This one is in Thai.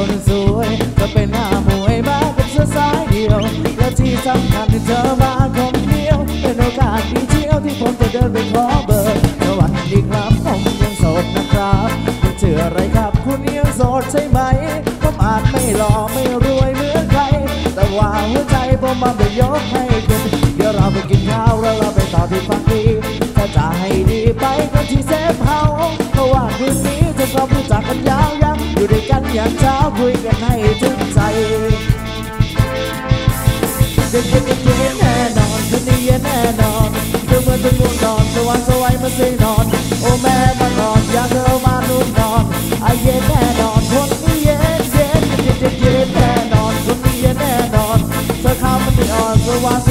คนสวยเธอเป็นหน้ามวยมาเป็นเสื้อสายเดียว และที่สำคัญที่เธอมาคนเดียว เป็นโอกาสดีเที่ยวที่ผมจะเดินไปขอเบอร์สวัสดีครับผมยังโสดนะครับคุณชื่ออะไรครับคุณยังโสดใช่ไหมผมอาจไม่หล่อไม่รวยเหมือนใคร แต่ว่าหัวใจผมมาไปยกให้คุณเดี๋ยวเราไปกินข้าวแล้วเราไปต่อที่ฟังดีถ้าจะให้ดีไปก็ที่เซฟเฮาเพราะว่าคืนนี้จะสอบรู้จักกันยาว อยากเช้าคุยกันให้ถึงใจเด็กเด็กเย็นแน่นอนคืนนี้ยแน่นอนเธอเมื่อเธอง่วงนอนสว่างสวัยมาใส่นอน โอ้แม่มานอนอยากเธอมานุ่มนอนไอเย็นแน่นอนคนนี้เย็นเย็นเด็กเดเย็นแน่นอนคนนี้เย็นแน่นอนเธอข้ามมันไม่อ่อนสว่างส